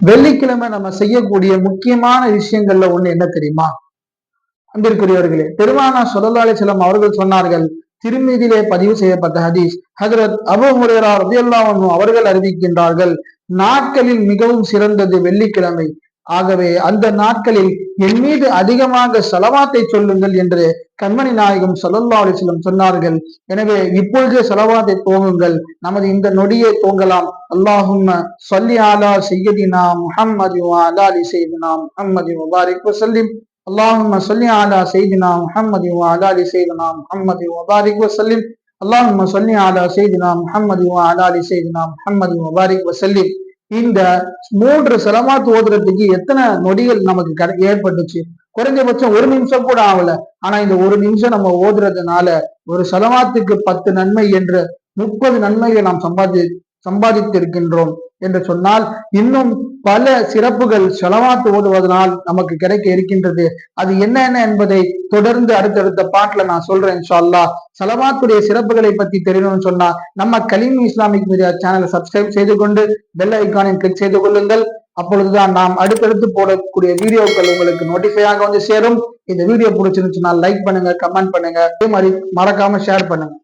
வெள்ளிக்கிழமை நம்ம செய்யக்கூடிய முக்கியமான விஷயங்கள்ல ஒண்ணு என்ன தெரியுமா? அன்பிற்குரியவர்களே பெருமானா சொல்லலாலே செல்லம் அவர்கள் சொன்னார்கள் திருமீதியிலே பதிவு செய்யப்பட்ட ஹதீஸ் ஹதரத் அபு முரேரா அவர்கள் அறிவிக்கின்றார்கள் நாட்களில் மிகவும் சிறந்தது வெள்ளிக்கிழமை. ஆகவே அந்த நாட்களில் என் மீது அதிகமாக செலவாத்தை சொல்லுங்கள் என்று கண்மணி நாயகம் சல்லல்லா அலிஸ்லம் சொன்னார்கள். எனவே இப்பொழுதே செலவாத்தை தோங்குங்கள் நமது இந்த நொடியை தோங்கலாம் அல்லாஹும் சொல்லி ஆலா செய்யதினா முஹம்மதி அலா அலி செய்தினா முஹம்மதி முபாரிக் வசல்லிம் அல்லாஹும் சொல்லி ஆலா செய்தினா முஹம்மதி அலாலி அலி செய்தினா முஹம்மதி முபாரிக் வசல்லிம் அல்லாஹும் சொல்லி ஆலா செய்தினா முஹம்மதி அலா அலி செய்தினா முஹம்மதி முபாரிக் வசல்லிம் இந்த மூன்று செலமாத்து ஓதுறதுக்கு எத்தனை நொடிகள் நமக்கு ஏற்பட்டுச்சு? குறைஞ்சபட்சம் ஒரு நிமிஷம் கூட ஆகல. ஆனா இந்த ஒரு நிமிஷம் நம்ம ஓதுறதுனால ஒரு சலமாத்துக்கு பத்து நன்மை என்று முப்பது நன்மையை நாம் சம்பாதி சம்பாதித்திருக்கின்றோம் என்று சொன்னால் இன்னும் பல சிறப்புகள் செலவாத்து ஓடுவதனால் நமக்கு கிடைக்க இருக்கின்றது. அது என்னென்ன என்பதை தொடர்ந்து அடுத்தடுத்த பாட்டுல நான் சொல்றேன் இன்ஷால்லா செலவாத்துடைய சிறப்புகளை பத்தி தெரியணும்னு சொன்னா நம்ம கலீம் இஸ்லாமிக் மீடியா சேனலை சப்ஸ்கிரைப் செய்து கொண்டு பெல் ஐக்கானை கிளிக் செய்து கொள்ளுங்கள். அப்பொழுதுதான் நாம் அடுத்தடுத்து போடக்கூடிய வீடியோக்கள் உங்களுக்கு நோட்டிஃபை ஆக வந்து சேரும். இந்த வீடியோ பிடிச்சிருந்துச்சுன்னா லைக் பண்ணுங்க கமெண்ட் பண்ணுங்க. அதே மாதிரி மறக்காம ஷேர் பண்ணுங்க.